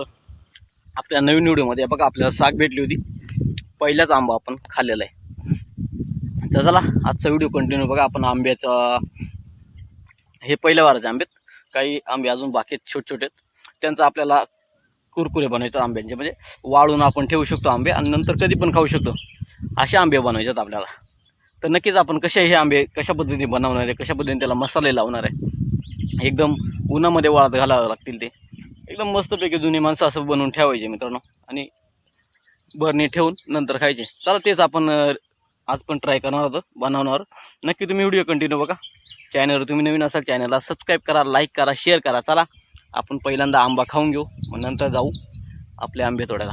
आपल्या नवीन व्हिडिओमध्ये बघा आपल्याला साग भेटली होती. पहिलाच आंबा आपण खाल्लेला आहे. तर चला आजचा व्हिडिओ कंटिन्यू बघा. आपण आंब्याचा हे पहिल्या वाराचे आंबेत काही आंबे अजून बाकी आहेत छोटे छोटे आहेत. त्यांचं आपल्याला कुरकुरे बनवायचं आंब्यांचे. म्हणजे वाळून आपण ठेवू शकतो आंबे आणि नंतर कधी पण खाऊ शकतो. असे आंबे बनवायचे आहेत आपल्याला. तर नक्कीच आपण कसे हे आंबे कशा पद्धतीने बनवणार आहे कशा पद्धतीने त्याला मसाले लावणार आहे एकदम उन्हामध्ये वाळत घालावं लागतील ते. एकदम मस्तपैकी जुनी माणसं असं बनवून ठेवायचे मित्रांनो. आणि भरणी ठेवून नंतर खायचे. चला तेच आपण आज पण ट्राय करणार होतो बनवणार. नक्की तुम्ही व्हिडिओ कंटिन्यू बघा. चॅनलवर तुम्ही नवीन असाल चॅनलला सबस्क्राईब करा लाईक करा शेअर करा. चला आपण पहिल्यांदा आंबा खाऊन घेऊ मग नंतर जाऊ आपले आंबे तोड्याला.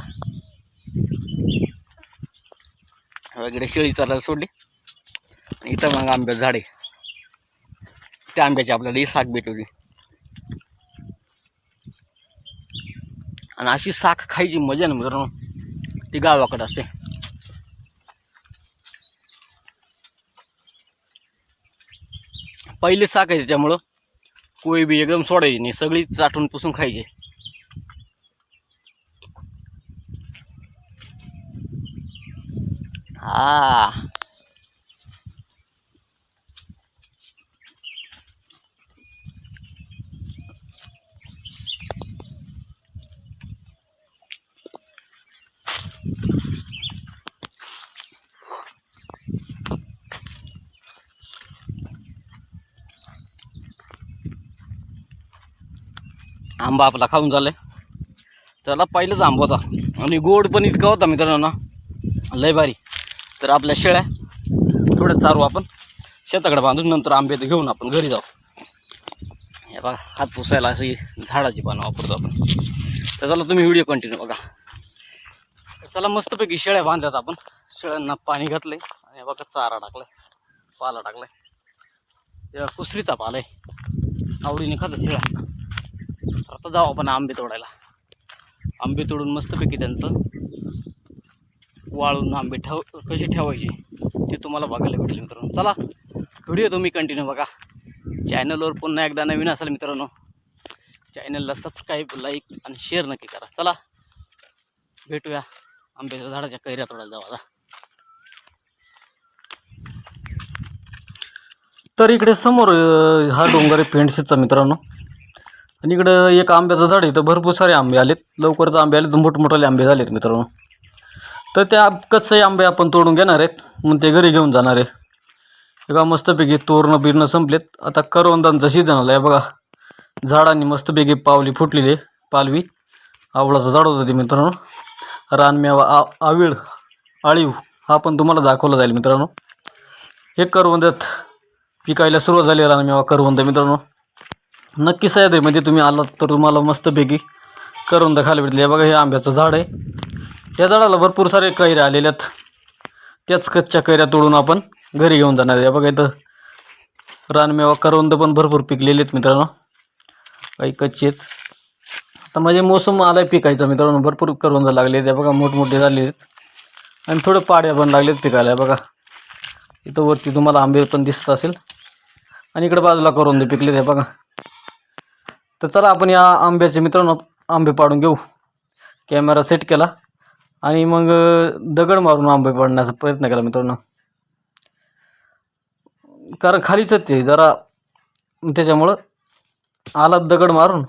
वगैरे शेळी चरायला सोडली. आणि इथं मग आंब्याचं झाडे त्या आंब्याची आपल्याला ही साग भेटवली. आणि अशी साख खायची मजा ना मित्रांनो. ती गावाकडे असते. पहिली साख आहे त्याच्यामुळं कोळी बी एकदम सोडायची नाही सगळी चाटून पुसून खायची. हा आंबा आपला खाऊन झालाय. त्याला पहिलंच आंबा होता. आणि गोड पण इतका होता मित्रांनो. ना लय भारी. तर आपल्या शेळ्या थोडं चारू आपण शेताकडे बांधून नंतर आंबे तर घेऊन आपण घरी जाऊ. हे बघा हात पुसायला अशी झाडाची पानं वापरतो आपण. तर चला तुम्ही व्हिडिओ कंटिन्यू बघा. चला मस्तपैकी शेळ्या बांधल्यात आपण. शेळ्यांना पाणी घातलंय. आणि बघा चारा टाकलाय. पाला टाकलाय. तेव्हा कुसरीचा पाला आहे. आवडीने खातात शेळ्या. आता जाऊ आपण आंबे तोडायला. आंबे तोडून मस्तपैकी त्यांचं वाळून आंबे ठेव कसे ठेवायचे ते तुम्हाला बघायला भेटेल मित्रांनो. चला व्हिडिओ तुम्ही कंटिन्यू बघा. चॅनलवर पुन्हा एकदा नवीन असाल मित्रांनो चॅनलला सबस्क्राईब लाईक आणि शेअर नक्की करा. चला भेटूया आंब्याच्या झाडाच्या कैऱ्या तोडायला जाऊ आता. तर इकडे समोर हा डोंगर आहे पेंडसेचा मित्रांनो. आणि इकडं एक आंब्याचं झाड आहे तर भरपूर सारे आंबे आलेत. लवकरच आंबे आलेत मोठमोठाले आंबे झालेत मित्रांनो. तर त्या कच्चे आंबे आपण तोडून घेणार आहेत मग ते घरी घेऊन जाणार आहे. बघा मस्तपैकी तोरणं बिरणं संपलेत. आता करवंदांचा सीझन आला आहे बघा. झाडांनी मस्तपैकी पावली फुटलेली आहे, पालवी. आवळाचं झाड होतं ते मित्रांनो. रानमेवा आ आविळ आळीव हा पण तुम्हाला दाखवला जाईल मित्रांनो. हे करवंदात पिकायला सुरुवात झाली रानमेवा करवंद मित्रांनो. नक्की सह्याद्रीमध्ये म्हणजे तुम्ही आलात तर तुम्हाला मस्तपैकी करवंद खाली भेटले. हे बघा हे आंब्याचं झाड आहे. या झाडाला भरपूर सारे कैऱ्या आलेल्या आहेत. त्याच कच्च्या कैऱ्या तोडून आपण घरी घेऊन जाणार आहे. बघा इथं रानमेवा करवंद पण भरपूर पिकलेले आहेत मित्रांनो. काही कच्चे आहेत. आता म्हणजे मोसम आला आहे पिकायचा मित्रांनो. भरपूर करवंद लागले आहेत बघा मोठमोठे झाले आहेत. आणि थोडं पाड्या पण लागलेत पिकायला. बघा इथं वरती तुम्हाला आंबे पण दिसत असेल. आणि इकडे बाजूला करवंद पिकलेत. हे बघा तर चला आपण या आंब्याचे मित्रांनो आंबे पाडून घेऊ. कॅमेरा सेट केला. आणि मग दगड मारून आंबे पाडण्याचा प्रयत्न केला मित्रांनो. कारण खालीच ते जरा त्याच्यामुळं आलात दगड मारून.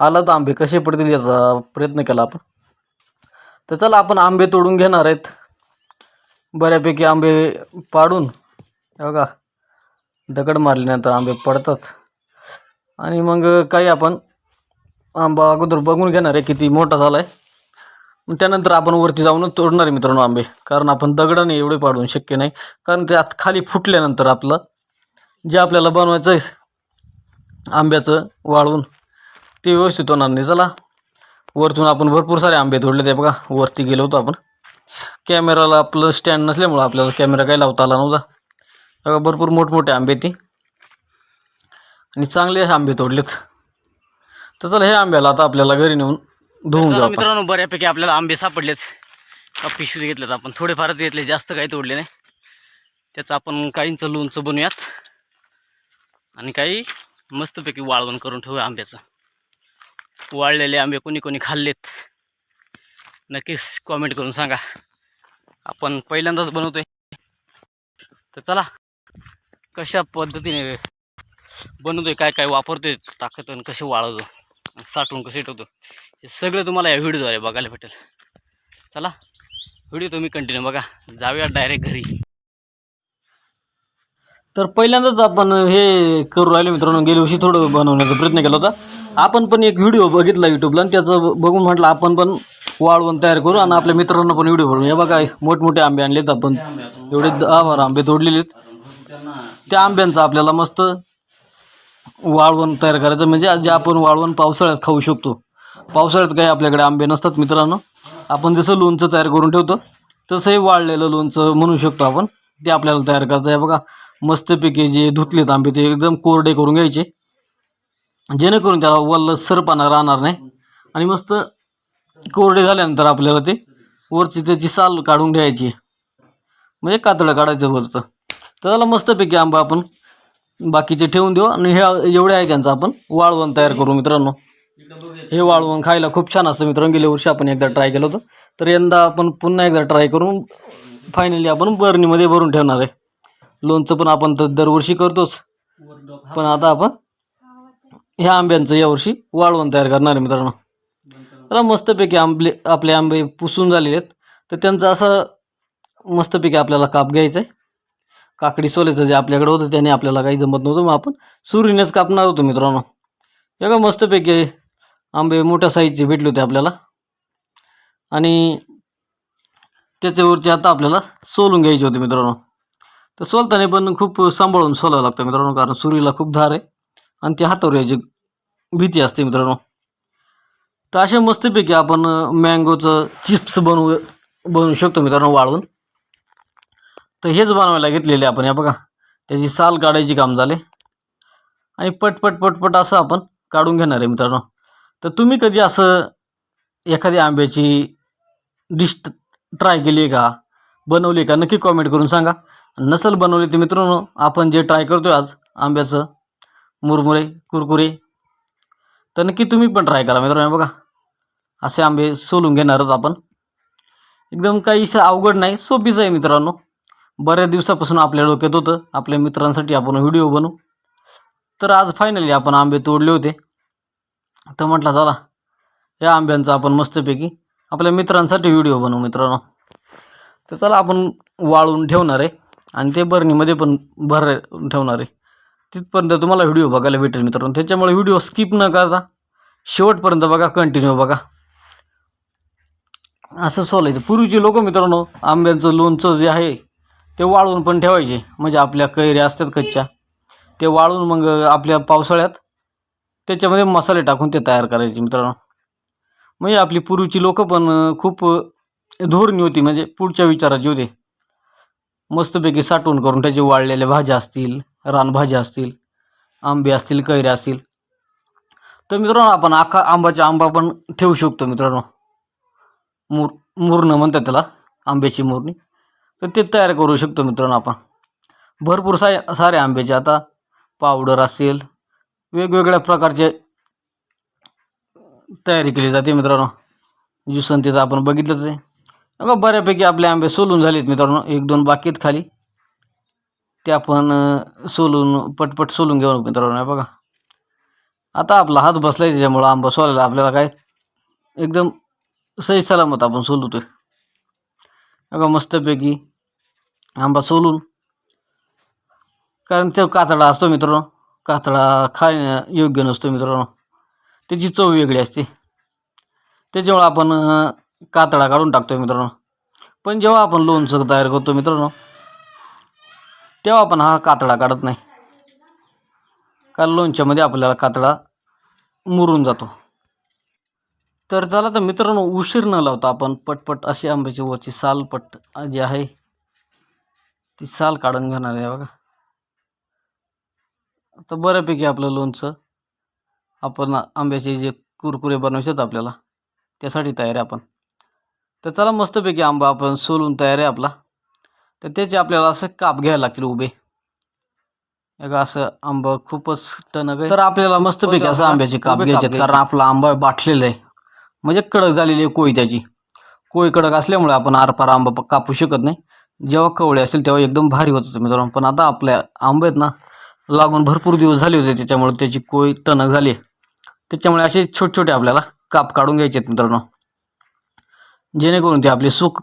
आलात आंबे कसे पडतील याचा प्रयत्न केला आपण. तर चला आपण आंबे तोडून घेणार आहेत. बऱ्यापैकी आंबे पाडून बघा दगड मारल्यानंतर आंबे पडतात. आणि मग काही आपण आंबा अगोदर बघून घेणार आहे किती मोठा झाला आहे मग त्यानंतर आपण वरती जाऊन तोडणार आहे मित्रांनो आंबे. कारण आपण दगडाने एवढे पाडून शक्य नाही. कारण ते आत खाली फुटल्यानंतर आपलं जे आपल्याला बनवायचं आहे आंब्याचं वाळवून ते व्यवस्थित होणार नाही. चला वरतून आपण भरपूर सारे आंबे तोडले ते बघा. वरती गेलो होतो आपण. कॅमेराला आपलं स्टँड नसल्यामुळं आपल्याला कॅमेरा काही लावता आला नव्हता. बघा भरपूर मोठमोठे आंबे ती. आणि चांगले आंबे तोडलेत. तर चला हे आंब्याला आता आपल्याला घरी नेऊन धुवून घेऊ मित्रांनो बऱ्यापैकी आपल्याला आंबे सापडलेत. का पिशवीत घेतलेत आपण. थोडेफारच घेतले जास्त काही तोडले नाही. त्याचं आपण काहींचं लोणचं बनवूयात. आणि काही मस्तपैकी वाळवण करून ठेवूया आंब्याचं. वाळलेले आंबे कोणी कोणी खाल्लेत. नक्कीच कॉमेंट करून सांगा. आपण पहिल्यांदाच बनवतोय. तर चला कशा पद्धतीने बनवतोय काय काय वापरतोय टाकतो आणि कसे वाळवतो साठवून कसे ठेवतो हे सगळं तुम्हाला या व्हिडिओद्वारे बघायला भेटेल. चला व्हिडिओ तुम्ही कंटिन्यू बघा. जाऊया डायरेक्ट घरी. तर पहिल्यांदाच आपण हे करू राहिले मित्रांनो गेल्या वर्षी थोडं बनवण्याचा प्रयत्न केला होता. आपण पण एक व्हिडिओ बघितला यूट्यूबला आणि त्याचं बघून म्हटलं आपण पण वाळवून तयार करू आणि आपल्या मित्रांना पण व्हिडिओ बनवू हे बघा मोठमोठे आंबे आणलेत आपण. एवढे दहा बारा आंबे तोडलेले आहेत. त्या आंब्यांचा आपल्याला मस्त वाळवण तयार करायचं. म्हणजे जे आपण वाळवण पावसाळ्यात खाऊ शकतो. पावसाळ्यात काही आपल्याकडे आंबे नसतात मित्रांनो. आपण जसं लोणचं तयार करून ठेवतो तसंही वाळलेलं लोणचं म्हणू शकतो आपण. ते आपल्याला तयार करायचं आहे. बघा मस्तपैकी जे धुतलेत आंबे ते एकदम कोरडे करून घ्यायचे. जेणेकरून त्याला वल्ल सरपाना राहणार नाही. आणि मस्त कोरडे झाल्यानंतर आपल्याला ते वरची त्याची साल काढून घ्यायची. म्हणजे कातडं काढायचं वरचं. तर त्याला मस्तपैकी आंबा आपण बाकीचे ठेवून देऊ. आणि हे एवढे आहे त्यांचं आपण. वाळवण तयार करू मित्रांनो. हे वाळवण खायला खूप छान असतं मित्रांनो. गेल्या वर्षी आपण एकदा ट्राय केलं होतं. तर यंदा आपण पुन्हा एकदा ट्राय करून फायनली आपण बरणीमध्ये भरून ठेवणार आहे. लोणचं पण आपण तर दरवर्षी करतोच. पण आता आपण ह्या आंब्यांचं यावर्षी वाळवण तयार करणार आहे मित्रांनो. तर मस्तपैकी आंबले आपले आंबे पुसून झालेले आहेत. तर त्यांचं असं मस्तपैकी आपल्याला काप घ्यायचं आहे काकडी सोल्याचं जे आपल्याकडे होतं त्याने आपल्याला काही जमत नव्हतं. मग आपण सुरीनेच कापणार होतो मित्रांनो. हे का मस्तपैकी आंबे मोठ्या साईजचे भेटले होते आपल्याला. आणि त्याच्यावरचे आता आपल्याला सोलून घ्यायचे होते मित्रांनो. तर सोलताना पण खूप सांभाळून सोलावं लागतं मित्रांनो कारण सुरीला खूप धार आहे आणि ती हातावर यायची भीती असते मित्रांनो. तर अशा मस्तपैकी आपण मँगोचं चिप्स बनवू बनवू शकतो मित्रांनो वाळवून. तर हेच बनवायला घेतलेले आपण या बघा. त्याची साल काढायची काम झाले. आणि पटपट पटपट असं आपण काढून घेणार आहे मित्रांनो. तर तुम्ही कधी असं एखादी आंब्याची डिश ट्राय केली आहे का? बनवली का? नक्की कॉमेंट करून सांगा. नसल बनवली तर मित्रांनो आपण जे ट्राय करतो आज आंब्याचं मुरमुरे कुरकुरे तर नक्की तुम्ही पण ट्राय करा मित्रांनो हे बघा. असे आंबे सोलून घेणार आहोत आपण. एकदम काहीसं अवघड नाही सोपीच आहे मित्रांनो. बऱ्याच दिवसापासून आपल्या डोक्यात होतं आपल्या मित्रांसाठी आपण व्हिडिओ बनवू. तर आज फायनली आपण आंबे तोडले होते. तर म्हटलं चला या आंब्यांचा आपण मस्तपैकी आपल्या मित्रांसाठी व्हिडिओ बनवू मित्रांनो. तर चला आपण वाळून ठेवणार आहे आणि ते बरणीमध्ये पण भर ठेवणार आहे. तिथपर्यंत तुम्हाला व्हिडिओ बघायला भेटेल मित्रांनो. त्याच्यामुळे व्हिडिओ स्किप न करता शेवटपर्यंत बघा कंटिन्यू बघा. असं सोलायचं. पूर्वीचे लोक मित्रांनो आंब्यांचं लोणचं जे आहे ते वाळवून पण ठेवायचे. म्हणजे आपल्या कैऱ्या असतात कच्च्या. ते वाळून मग आपल्या पावसाळ्यात त्याच्यामध्ये मसाले टाकून ते तयार करायचे मित्रांनो. म्हणजे आपली पूर्वीची लोकं पण खूप धोरणी होती. म्हणजे पुढच्या विचाराची होते. मस्तपैकी साठवण करून त्याचे वाळलेल्या भाज्या असतील रानभाज्या असतील आंबे असतील कैऱ्या असतील. तर मित्रांनो आपण आखा आंबाचा आंबा पण ठेवू शकतो मित्रांनो. मुर मुरणं म्हणतात त्याला आंब्याची मुरणी. तर ते तयार करू शकतो मित्रांनो आपण. भरपूर सा सारे आंब्याचे आता पावडर असेल वेगवेगळ्या प्रकारचे तयारी केली जाते मित्रांनो. ज्युसन तिथं आपण बघितलंच आहे. बघा बऱ्यापैकी आपले आंबे सोलून झालेत मित्रांनो. एक दोन बाकी आहेत खाली. ते आपण सोलून पटपट सोलून घेऊ मित्रांनो. बघा. आता आपला हात बसला आहे त्याच्यामुळं आंबा सोलायला आपल्याला काय? एकदम सही सलामत आपण सोलतोय. अगं मस्तपैकी. आंबा सोलून. कारण तो कातडा असतो मित्रांनो. कातडा खाण्या योग्य नसतो मित्रांनो. त्याची चव वेगळी असते. त्याच्यामुळं आपण कातडा काढून टाकतो मित्रांनो. पण जेव्हा आपण लोणचं तयार करतो मित्रांनो तेव्हा आपण हा कातडा काढत नाही. कारण लोणच्यामध्ये आपल्याला कातडा मुरून जातो. तर चला तर मित्रांनो उशीर न लावता आपण पटपट अशी आंब्याची वरची साल पट जी आहे ती साल काढून घेणार आहे बघा. तर बऱ्यापैकी आपलं लोणचं आपण आंब्याचे जे कुरकुरे बनवायचे आपल्याला त्यासाठी तयार आहे आपण. तर चला मस्तपैकी आंबा आपण सोलून तयार आहे आपला. तर त्याचे आपल्याला असं काप घ्यायला लागतील उभे. एक असं आंबा खूपच टणक आहे. तर आपल्याला मस्तपैकी असं आंब्याचे काप घ्यायचे. कारण आपला आंबा बाटलेला आहे. म्हणजे कडक झालेली आहे कोळी त्याची. कोळी कडक असल्यामुळे आपण आरपार आंबा कापू शकत नाही. जेव्हा कवळे असेल तेव्हा एकदम भारी होत होतं मित्रांनो. पण आता आपल्या आंबे आहेत ना लागून भरपूर दिवस झाले होते त्याच्यामुळे त्याची कोळी टणक झाली आहे. त्याच्यामुळे असे छोटे छोटे आपल्याला काप काढून घ्यायचे आहेत मित्रांनो. जेणेकरून ते आपले सुक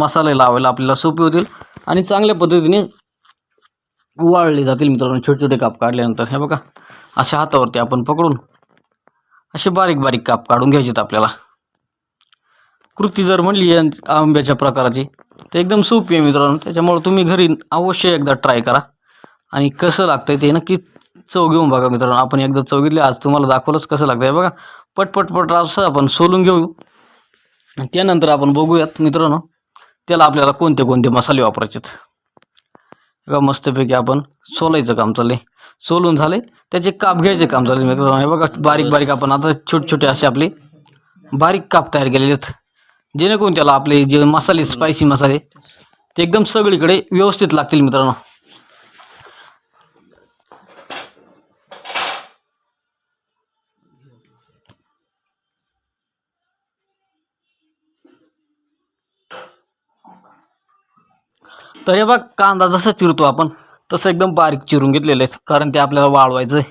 मसाले लावायला आपल्याला सोपे होतील आणि चांगल्या पद्धतीने वाळले जातील मित्रांनो. छोटे छोटे काप काढल्यानंतर. हे बघा अशा हातावरती आपण पकडून असे बारीक बारीक काप काढून घ्यायचे आहेत आपल्याला. कृती जर म्हणली या आंब्याच्या प्रकाराची तर एकदम सोपी आहे मित्रांनो. त्याच्यामुळे तुम्ही घरी अवश्य एकदा ट्राय करा. आणि कसं लागतंय ते नक्की चव घेऊन बघा मित्रांनो. आपण एकदा चव घेतली आज तुम्हाला दाखवलंच कसं लागतंय. बघा पटपट पट असं आपण सोलून घेऊ. आणि त्यानंतर आपण बघूयात मित्रांनो त्याला आपल्याला कोणते कोणते मसाले वापरायचे आहेत बघा मस्तपैकी आपण सोलायचं काम चाललंय. सोलून झाले त्याचे काप घ्यायचे काम चालले मित्रांनो हे बघा बारीक बारीक आपण आता छोटे छोटे असे आपले बारीक काप तयार केलेले आहेत. जेणेकरून त्याला आपले जे मसाले स्पायसी मसाले ते एकदम सगळीकडे व्यवस्थित लागतील मित्रांनो. तर हे बघ कांदा जसा चिरतो आपण. तसं एकदम बारीक चिरून घेतलेलं आहे कारण ते आपल्याला वाळवायचं आहे.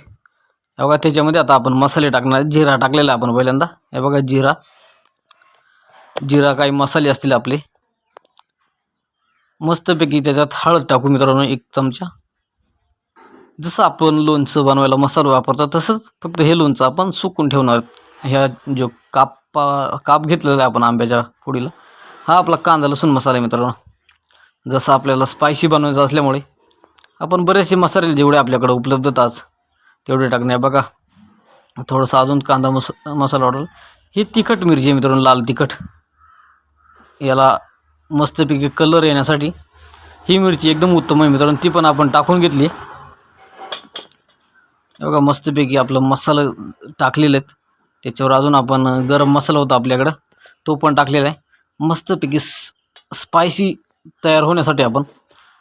हे बघा त्याच्यामध्ये आता आपण मसाले टाकणार जिरा टाकलेला आहे आपण पहिल्यांदा. हे बघा जिरा. जिरा काही मसाले असतील आपले. मस्तपैकी त्याच्यात हळद टाकू मित्रांनो एक चमचा. जसं आपण लोणचं बनवायला मसाला वापरतो तसंच फक्त हे लोणचं आपण सुकून ठेवणार ह्या जो कापा काप घेतलेला आहे आपण आंब्याच्या फोडीला हा आपला कांदा लसूण मसाला मित्रांनो. जसं आपल्याला स्पायसी बनवायचं असल्यामुळे आपण बरेचसे मसाले जेवढे आपल्याकडे उपलब्ध तेवढे टाकणे बघा. थोडंसं अजून कांदा मस मसाला वाढवला. ही तिखट मिरची आहे मित्रांनो लाल तिखट. याला मस्तपैकी कलर येण्यासाठी ही मिरची एकदम उत्तम आहे मित्रांनो ती पण आपण टाकून घेतली. बघा मस्तपैकी आपलं मसाला टाकलेले आहेत. त्याच्यावर अजून आपण गरम मसाला होता आपल्याकडं तो पण टाकलेला आहे. मस्तपैकी स्पायसी तयार होण्यासाठी आपण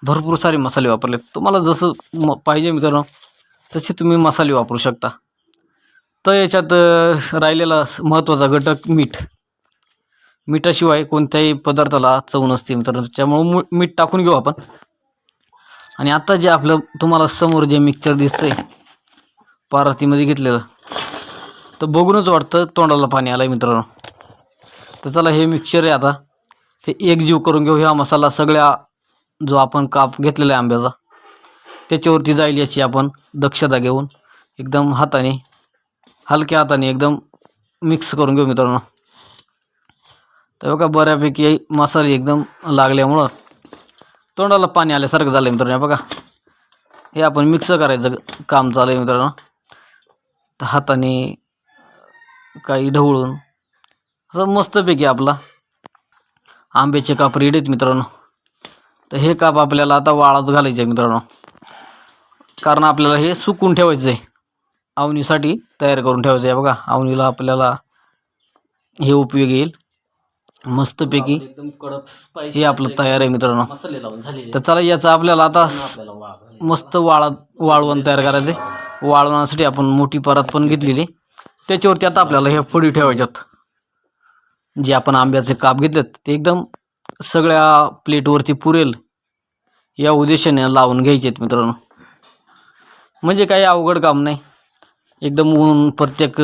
भरपूर सारे मसाले वापरले. तुम्हाला जसं म पाहिजे मित्रांनो तसे तुम्ही मसाले वापरू शकता. तर याच्यात राहिलेला महत्त्वाचा घटक मीठ. मिठाशिवाय कोणत्याही पदार्थाला चव नसते मित्रांनो. त्यामुळं मु मीठ टाकून घेऊ आपण. आणि आता जे आपलं तुम्हाला समोर जे मिक्सचर दिसतंय पारातीमध्ये घेतलेलं तर बघूनच वाटतं तोंडाला पाणी आलं आहे मित्रांनो. तर चला हे मिक्सर आहे आता. हे एकजीव करून घेऊ. ह्या मसाला सगळ्या जो आपण काप घेतलेला आहे आंब्याचा त्याच्यावरती जाईल याची आपण दक्षता घेऊन एकदम हाताने हलक्या हाताने एकदम मिक्स करून घेऊ मित्रांनो. तर बघा बऱ्यापैकी मसाले एकदम लागल्यामुळं तोंडाला पाणी आल्यासारखं झालं आहे मित्रांनो. बघा हे आपण मिक्स करायचं काम चालू आहे मित्रांनो. तर हाताने काही ढवळून असं मस्तपैकी आपला आंब्याचे काप रेडी आहेत मित्रांनो. तर हे काप आपल्याला आता वाळत घालायचे आहे मित्रांनो. कारण आपल्याला हे सुकून ठेवायचं आहे. आवनीसाठी तयार करून ठेवायचं आहे बघा. आवनीला आपल्याला हे उपयोग येईल. मस्तपैकी एकदम कडक हे आपलं तयार आहे मित्रांनो. मसाले लावून झाले तर चला याचं आपल्याला आता मस्त वाळा वाळवण तयार करायचं आहे. वाळवण्यासाठी आपण मोठी परात पण घेतलेली त्याच्यावरती आता आपल्याला ह्या फोडी ठेवायच्यात. जे आपण आंब्याचे काप घेतलेत ते एकदम सगळ्या प्लेटवरती पुरेल. या उद्देशाने लावून घ्यायचे आहेत मित्रांनो. म्हणजे काही अवघड काम नाही. एकदम ऊन प्रत्येक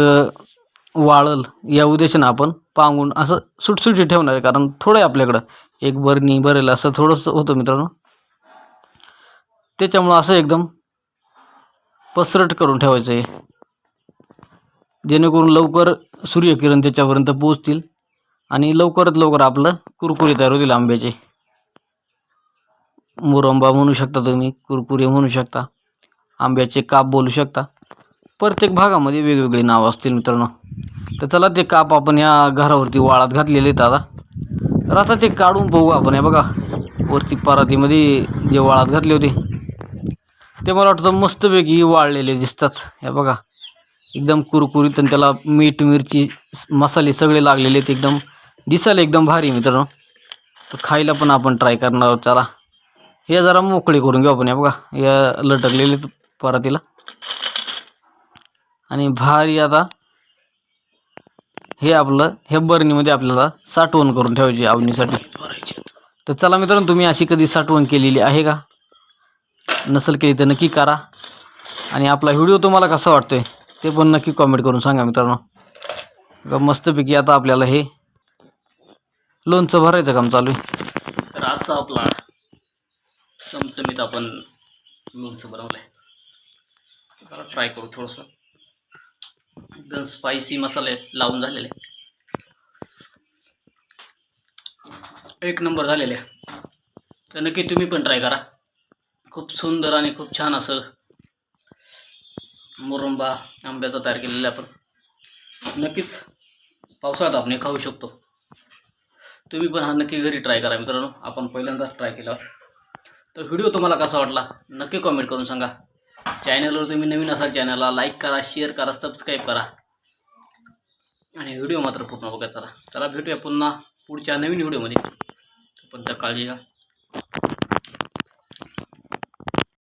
वाळल. या उद्देशाने आपण पांगून असं सुटसुटी ठेवणार आहे. कारण थोडं आहे आपल्याकडं. एक बरणी भरेल असं थोडंसं होतं मित्रांनो. त्याच्यामुळं असं एकदम पसरट करून ठेवायचं आहे. जेणेकरून लवकर सूर्यकिरण त्याच्यापर्यंत पोचतील आणि लवकरात लवकर आपलं कुरकुरे तयार होतील आंब्याचे. मुरंबा म्हणू शकता तुम्ही कुरकुरे म्हणू शकता आंब्याचे काप बोलू शकता. प्रत्येक भागामध्ये वेगवेगळी नावं असतील मित्रांनो. तर चला ते काप आपण या घरावरती वाळात घातलेले आहेत आता. तर आता ते काढून बघू आपण हे बघा. वरती परातीमध्ये जे वाळात घातले होते ते मला वाटतं मस्तपैकी वाळलेले दिसतात. हे बघा. एकदम कुरकुरीत आणि त्याला मीठ मिरची मसाले सगळे लागलेले आहेत एकदम. दिसायला एकदम भारी मित्रांनो. तर खायला पण आपण ट्राय करणार आहोत चला. हे जरा मोकळे करून घेऊ आपण या बघा. या लटकलेले परातीला आणि भारी आता हे आपलं हे बरणीमध्ये आपल्याला साठवण करून ठेवायची आवनीसाठी तर चला मित्रांनो तुम्ही अशी कधी साठवण केलेली आहे का? नसेल केली तर नक्की करा. आणि आपला व्हिडिओ तुम्हाला कसा वाटतोय ते पण नक्की कॉमेंट करून सांगा मित्रांनो. मस्तपैकी आता आपल्याला हे लोणचं भरायचं काम चालू आहे. तर असा आपला चमचमीत आपण लोणचं बनवलं आहे जरा ट्राय करू थोडंसं. एकदम स्पायसी मसाले लावून झालेले. एक नंबर झालेले. तर नक्की तुम्ही पण ट्राय करा. खूप सुंदर आणि खूप छान असं मुरुंबा आंब्याचा तयार केलेला आपण. नक्कीच पावसाळ्यात आपण खाऊ शकतो. तुम्ही पण हा नक्की घरी ट्राय करा मित्रांनो. आपण पहिल्यांदाच ट्राय केला तर व्हिडिओ तुम्हाला कसा वाटला? नक्की कॉमेंट करून सांगा. चॅनलवर तुम्ही नवीन असाल चॅनलला लाईक करा शेअर करा सबस्क्राईब करा. आणि व्हिडिओ मात्र पूर्ण बघा चला. चला भेटूया पुन्हा पुढच्या नवीन व्हिडिओमध्ये पण त्या काळजी घ्या.